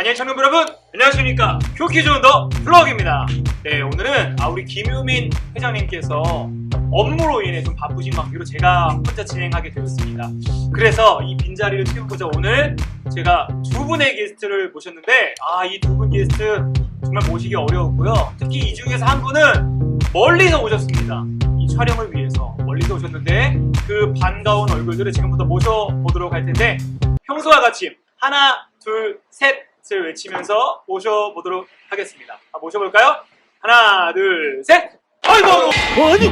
다니엘 청년 여러분 안녕하십니까? 교키 좋은 더 블럭입니다. 네 오늘은 아, 우리 김유민 회장님께서 업무로 인해 좀 바쁘신 관계로 제가 혼자 진행하게 되었습니다. 그래서 이 빈자리를 채우고자 오늘 제가 두 분의 게스트를 모셨는데 아 이 두 분 게스트 정말 모시기 어려웠고요. 특히 이 중에서 한 분은 멀리서 오셨습니다. 이 촬영을 위해서 멀리서 오셨는데 그 반가운 얼굴들을 지금부터 모셔보도록 할 텐데 평소와 같이 하나, 둘, 셋 을 외치면서 모셔보도록 하겠습니다. 아, 모셔볼까요? 하나, 둘, 셋! 아이고! 아니! 오!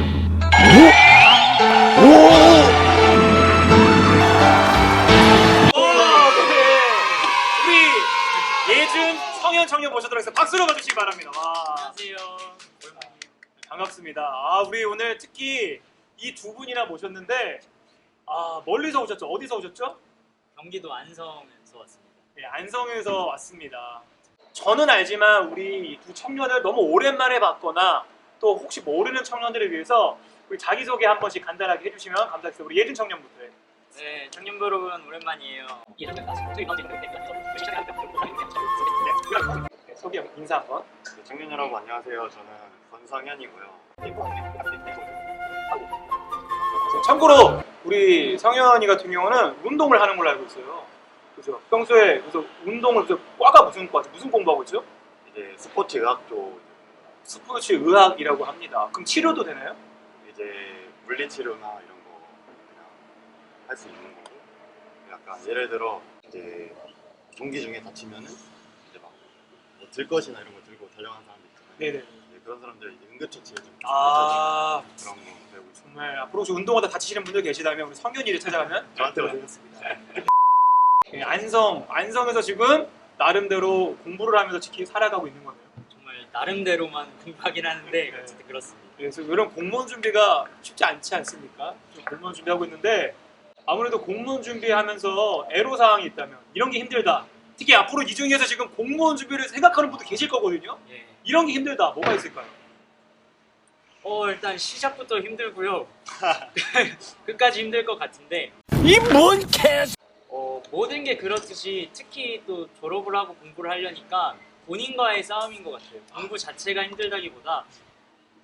네. 우리 예준 성현 청년 모셔도록 해서 박수로 봐주시기 바랍니다. 와. 안녕하세요. 반갑습니다. 아, 우리 오늘 특히 이 두 분이나 모셨는데, 아, 멀리서 오셨죠? 어디서 오셨죠? 경기도 왔습니다. 네, 안성에서 왔습니다. 저는 알지만 우리 두 청년을 너무 오랜만에 봤거나 또 혹시 모르는 청년들을 위해서 우리 자기소개 한 번씩 간단하게 해주시면 감사하겠습니다. 우리 예준 청년부터 요 네, 청년 여러분 오랜만이에요. 네, 소개 인사 한번. 네, 청년 여러분 안녕하세요. 저는 권성현이고요. 참고로 우리 성현이 같은 경우는 운동을 하는 걸로 알고 있어요. 그죠? 평소에 그래서 운동을 그래서 과가 무슨 과 무슨 공부하고 있죠? 이제 스포츠 의학 쪽 스포츠 의학이라고 합니다. 그럼 치료도 되나요? 이제 물리치료나 이런 거 그냥 할 수 있는 거고 약간 예를 들어 이제 경기 중에 다치면은 이제 막뭐 들것이나 이런 거 들고 달려가는 사람들 있잖아요. 네네. 이제 그런 사람들 이제 응급처치에 좀아 그런 거 배우고. 정말 앞으로 혹시 운동하다 다치시는 분들 계시다면 우리 성현이를 찾아가면 저한테 되겠습니다. 네, 안성 안성에서 지금 나름대로 공부를 하면서 지키 살아가고 있는 거네요. 정말 나름대로만 공부하긴 하는데 네. 어쨌든 그렇습니다. 그래서 이런 공무원 준비가 쉽지 않지 않습니까? 지금 공무원 준비하고 있는데 아무래도 공무원 준비하면서 애로 사항이 있다면 이런 게 힘들다. 특히 앞으로 이 중에서 지금 공무원 준비를 생각하는 분도 계실 거거든요. 예. 이런 게 힘들다. 뭐가 있을까요? 어 일단 시작부터 힘들고요. 끝까지 힘들 것 같은데. 이 뭔 개! 어 모든 게 그렇듯이 특히 또 졸업을 하고 공부를 하려니까 본인과의 싸움인 것 같아요. 공부 자체가 힘들다기보다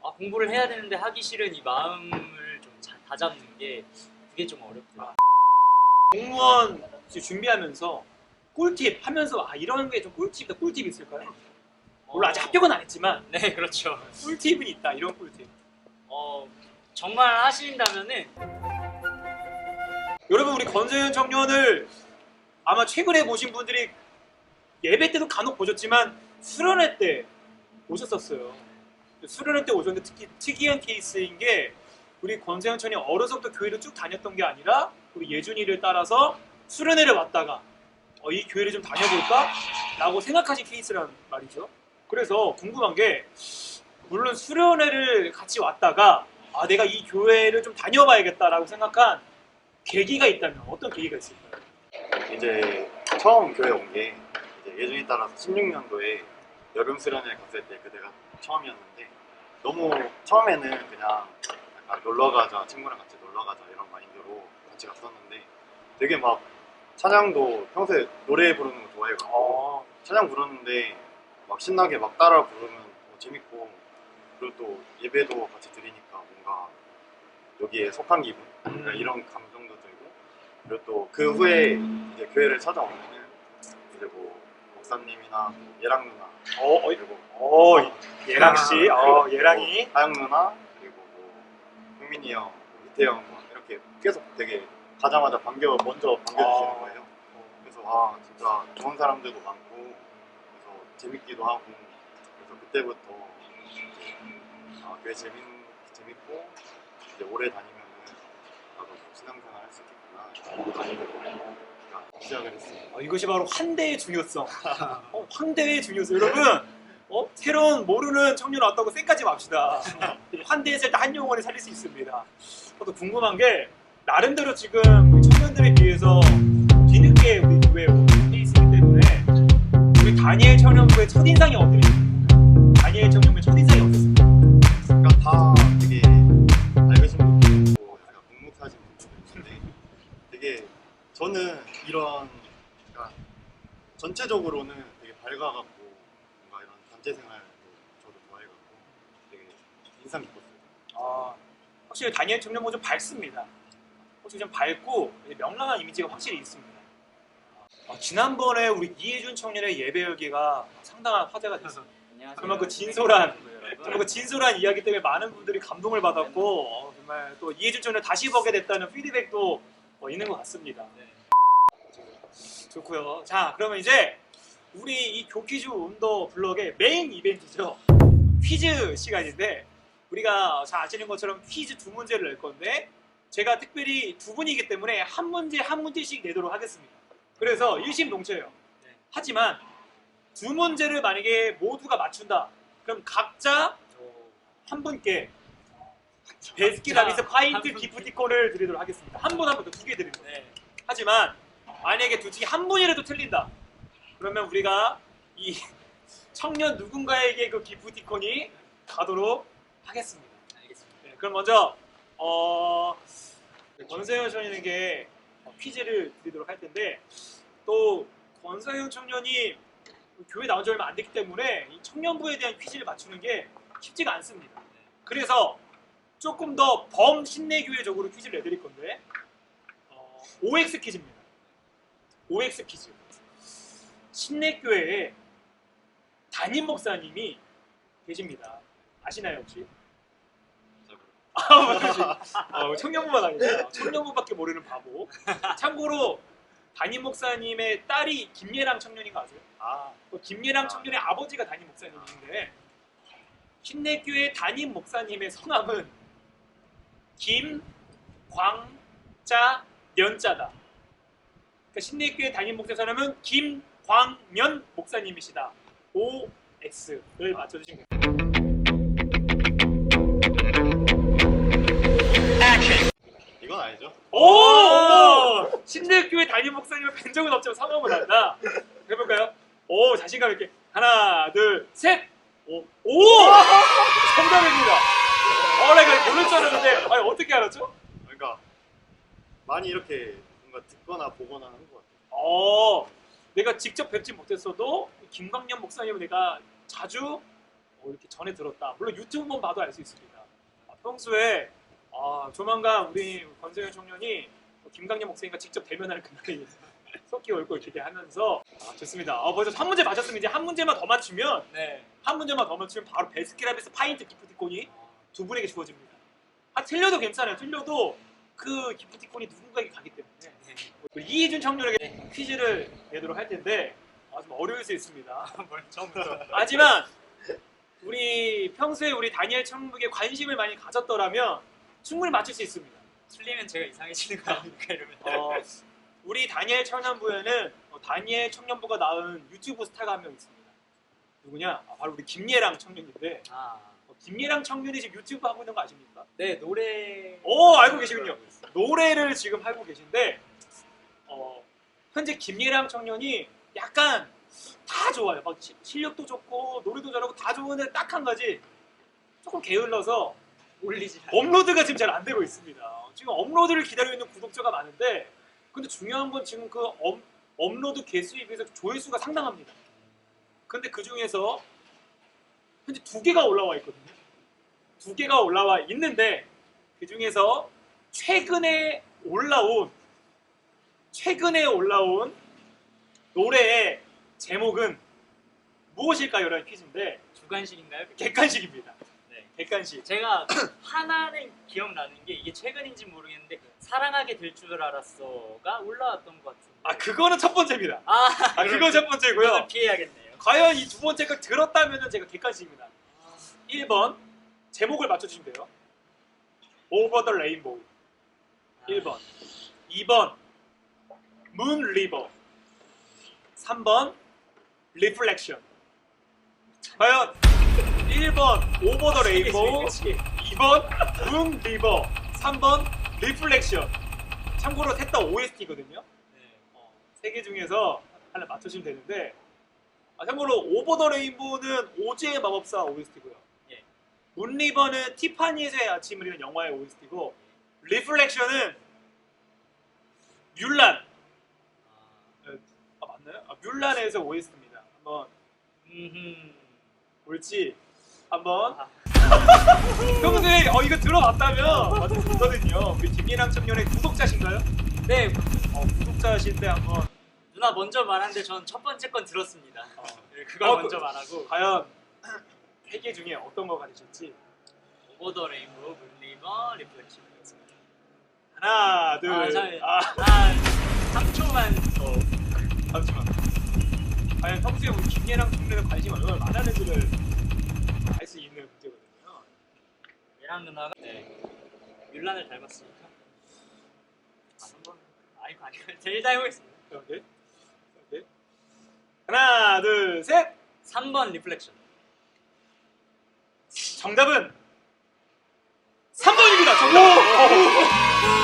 아, 공부를 해야 되는데 하기 싫은 이 마음을 좀 자- 다잡는 게 그게 좀 어렵더라고요. 공무원 이제 준비하면서 꿀팁 하면서 아 이런 게 좀 꿀팁이다. 꿀팁 있을까요? 물론 아직 합격은 안 했지만 네 그렇죠. 꿀팁은 있다. 이런 꿀팁. 어 정말 하신다면은 여러분 우리 권세현 청년을 아마 최근에 보신 분들이 예배 때도 간혹 보셨지만 수련회 때 오셨었어요. 수련회 때 오셨는데 특히 특이한 케이스인 게 우리 권세현 청이 어려서부터 교회를 쭉 다녔던 게 아니라 우리 예준이를 따라서 수련회를 왔다가 어, 이 교회를 좀 다녀볼까? 라고 생각하신 케이스란 말이죠. 그래서 궁금한 게 물론 수련회를 같이 왔다가 아 내가 이 교회를 좀 다녀봐야겠다라고 생각한 계기가 있다면 어떤 계기가 있을까요? 이제 처음 교회 온 게 예준이 따라서 16년도에 여름 수련회 갔을 때 그때가 처음이었는데 너무 처음에는 그냥 약간 놀러 가자 친구랑 같이 놀러 가자 이런 마인드로 같이 갔었는데 되게 막 찬양도 평소에 노래 부르는 거 좋아해가지고 어, 찬양 부르는데 막 신나게 막 따라 부르면 뭐 재밌고 그리고 또 예배도 같이 드리니까 뭔가 여기에 속한 기분 음. 이런 감정도 그리고 또 그 후에 이제 교회를 찾아오면은 이제 뭐 목사님이나 뭐 예랑 누나 어, 어, 그리고 어, 예랑 씨, 어, 예랑이. 하영 누나 그리고 뭐 흥민이 형, 뭐 이태형 뭐 이렇게 계속 되게 가자마자 반겨 먼저 반겨주시는 아. 거예요. 그래서 아 진짜 좋은 사람들도 많고 그래서 재밌기도 하고 그래서 그때부터 이제 아 교회 재밌 재밌고 이제 오래 다니면 은 나도 뭐 신앙생활 할 수 있겠구나 시작을 했어요. 어, 이것이 바로 환대의 중요성. 어, 환대의 중요성. 여러분, 어? 새로운 모르는 청년 왔다고 쌩까지 맙시다. 환대했을 때 한 영혼이 살릴 수 있습니다. 저도 궁금한 게 나름대로 지금 우리 청년들에 비해서 뒤늦게 우리 교회에 온 케이스이기 때문에 우리 다니엘 청년부의 첫인상이 어떠신가 저는 이런 그러니까 전체적으로는 되게 밝아갖고 뭔가 이런 단체 생활도 저도 좋아해갖고 되게 인상 깊었어요. 아, 확실히 다니엘 청년부 좀 밝습니다. 확실히 좀 밝고 명랑한 이미지가 확실히 있습니다. 아, 지난번에 우리 이혜준 청년의 예배 열기가 상당한 화제가 됐어요. 정말 그 진솔한 여러분. 정말 그 진솔한 이야기 때문에 많은 분들이 감동을 받았고 어, 정말 또 이혜준 청년 다시 보게 됐다는 피드백도 어, 있는 것 같습니다. 네. 좋고요. 자, 그러면 이제 우리 이 교퀴즈 온더 블럭의 메인 이벤트죠. 퀴즈 시간인데 우리가 잘 아시는 것처럼 퀴즈 두 문제를 낼 건데 제가 특별히 두 분이기 때문에 한 문제 한 문제씩 내도록 하겠습니다. 그래서 일심동체예요. 네. 하지만 두 문제를 만약에 모두가 맞춘다. 그럼 각자 오. 한 분께 베스킨라빈스 한 파인트. 기프티콘을 드리도록 하겠습니다. 한 분 한분두개 드립니다. 네. 하지만 만약에 둘 중에 한 분이라도 틀린다. 그러면 우리가 이 청년 누군가에게 그 기프티콘이 가도록 하겠습니다. 알겠습니다. 네, 그럼 먼저 어, 권서영 청년에게 퀴즈를 드리도록 할 텐데 또 권서영 청년이 교회 나온 지 얼마 안 됐기 때문에 이 청년부에 대한 퀴즈를 맞추는 게 쉽지가 않습니다. 그래서 조금 더 범신내교회적으로 퀴즈를 내드릴 건데 어, OX 퀴즈입니다. OX 퀴즈. 신내교회에 담임 목사님이 계십니다. 아시나요 혹시? 아, 모르지. 어, 청년부만 아니죠. 청년부밖에 모르는 바보. 참고로 담임 목사님의 딸이 김예랑 청년인 거 아세요? 아, 또 김예랑 청년의 아버지가 담임 목사님인데 신내교회 담임 목사님의 성함은 김광자 연자다. 그러니까 신내교회 담임 목사 성함은 김광면 목사님이시다. OX를 맞춰주시면 됩니다. 이건 아니죠? 오! 신내교회 담임 목사님을 뵌 적은 없지만 성함은 안다. 해볼까요? 오 자신감 있게 하나 둘 셋. 오, 오! 정답입니다. 어, 내가 모를 줄 알았는데 아니 어떻게 알았죠? 그러니까 많이 이렇게 뭔가 듣거나 보거나 하는 것 같아요. 어, 내가 직접 뵙지 못했어도 김광년 목사님을 내가 자주 어, 이렇게 전에 들었다. 물론 유튜브만 봐도 알 수 있습니다. 아, 평소에 아, 조만간 우리 권세현 청년이 김광년 목사님과 직접 대면하는 그날이 속기 올걸 기대하면서 아, 좋습니다. 어, 벌써 한 문제 맞췄으면 이제 한 문제만 더 맞추면 네. 한 문제만 더 맞추면 바로 베스키라빈스 파인트 기프티콘이 두 분에게 주어집니다. 아 틀려도 괜찮아요. 틀려도 그 기프티콘이 누군가에게 가기 때문에 네. 우리 이희준 청년에게 퀴즈를 내도록 할 텐데 아, 좀 어려울 수 있습니다. 뭘 처음부터. 하지만 우리 평소에 우리 다니엘 청북에 관심을 많이 가졌더라면 충분히 맞출 수 있습니다. 틀리면 제가 이상해지는 거 아닙니까 이러면. 어, 우리 다니엘 청년부에는 어, 다니엘 청년부가 낳은 유튜브 스타가 한 명 있습니다. 누구냐? 아, 바로 우리 김예랑 청년인데 아. 어, 김예랑 청년이 지금 유튜브 하고 있는 거 아십니까? 네 노래. 오 알고 계시군요. 노래를 지금 하고 계신데 어, 현재 김예랑 청년이 약간 다 좋아요. 막 시- 실력도 좋고 노래도 잘하고 다 좋은데 딱 한 가지 조금 게을러서 올리지. 업로드가 지금 잘 안 되고 있습니다. 지금 업로드를 기다리고 있는 구독자가 많은데 근데 중요한 건 지금 그 업, 업로드 개수에 비해서 조회수가 상당합니다. 근데 그 중에서 현재 두 개가 올라와 있거든요. 두 개가 올라와 있는데 그 중에서 최근에 올라온 최근에 올라온 노래의 제목은 무엇일까요? 라는 퀴즈인데 주관식인가요? 객관식입니다. 네. 객관식. 제가 하나는 기억나는 게 이게 최근인지 모르겠는데 사랑하게 될 줄 알았어가 올라왔던 것 같은데. 아 그거는 첫 번째입니다. 아, 아 그거 첫 번째고요. 피해야겠네요. 과연 이 두 번째 걸 들었다면 제가 객관식입니다. 1번 제목을 맞춰주시면 돼요. Over the Rainbow 아, 1번 2번 Moon River 3번 Reflection 과연 1번 Over the Rainbow 그치, 그치. 2번 Moon River 3번 Reflection 참고로 셋 다 OST거든요. 네. 세개 중에서 하나 맞추시면 되는데 아, 참고로 오버 더 레인보우는 오즈의 마법사 OST고요. 예. 문리버는 티파니에서의 아침을 이는 영화의 OST고 리플렉션은 뮬란 아, 아 맞나요? 아, 뮬란에서 OST입니다. 한번 음흠. 올지 한번 아. 평소에 어 이거 들어봤다면 맞아 좋거든요. 우리 김예랑 청년의 구독자신가요? 네, 어, 구독자신데 한번 누나 먼저 말한데 전 첫 번째 건 들었습니다. 어, 네, 그걸 어, 먼저 그- 말하고 과연 세 개 중에 어떤 거가 되실지 오버 더 레인보우 블리버 리플렉션이었습니다. 하나 둘 아, 자, 아, 한 3초만 더. 잠시만. 과연 평소에 우리 김예랑 청년의 관심이 얼마나 많았는지를 알 수 있는 문제거든요. 얘랑 누나가 네, 뮬란을 닮았으니까 아, 한번 아이고 아니고 제일 닮았습니다. 오케이. 오케이. 하나 둘 셋. 3번 리플렉션. 정답은 3번입니다. 정답.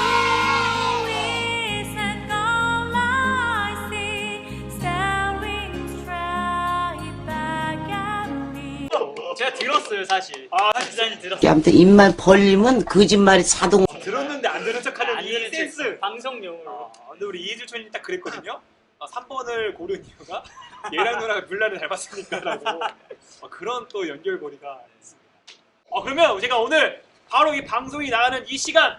제가 들었어요 사실. 아, 디자인 들었어요. 아무튼 입만 벌리면 거짓말이 자동. 들었는데 안 들은 척 하는 아니, 이 센스. 방송용으로. 어, 근데 우리 이해주 촌이 딱 그랬거든요. 어, 3번을 고른 이유가 얘랑 누나가 뮬란을 닮았으니까라고 어, 그런 또 연결고리가 있습니다. 어, 그러면 제가 오늘 바로 이 방송이 나가는 이 시간,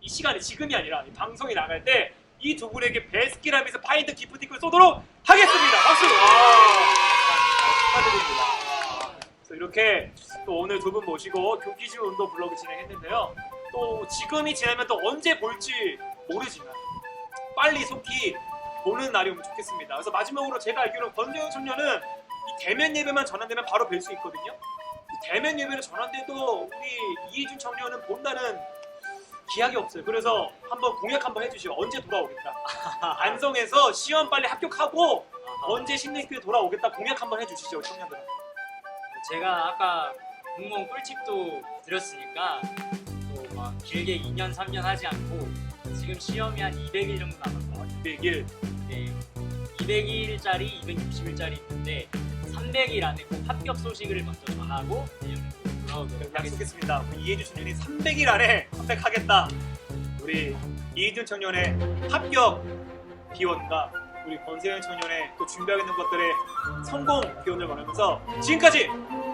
이 시간이 지금이 아니라 이 방송이 나갈 때 이 두 분에게 베스키라빈스 파인트 기프티콘 쏘도록 하겠습니다. 박수! 와, 축하드립니다. 그래서 이렇게 또 오늘 두 분 모시고 교기주 운동 블로그 진행했는데요. 또 지금이 지나면 또 언제 볼지 모르지만 빨리 속히 보는 날이 오면 좋겠습니다. 그래서 마지막으로 제가 알기로 권재현 청년은 이 대면 예배만 전환되면 바로 뵐 수 있거든요. 이 대면 예배를 전환돼도 우리 이희준 청년은 본다는 기약이 없어요. 그래서 한번 공약 한번 해주시오. 언제 돌아오겠다. 안성에서 시험 빨리 합격하고 언제 신내교회 돌아오겠다 공약 한번 해주시죠, 청년들. 제가 아까 공무원 꿀팁도 드렸으니까 또 막 길게 2년 3년 하지 않고 지금 시험이 한 200일 정도 남았어. 100일. 네, 200일짜리 260일짜리 있는데 300일 안에 꼭 합격 소식을 먼저 전하고 하겠습니다. 약속했습니다. 우리 이혜준 청년이 300일 안에 합격하겠다. 우리 이혜준 청년의 합격 비원과 우리 권세현 청년의 또 준비하고 있는 것들의 성공 비원을 바라면서 지금까지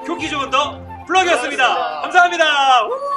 교기 좋은 더 블럭이었습니다. 감사합니다. 우!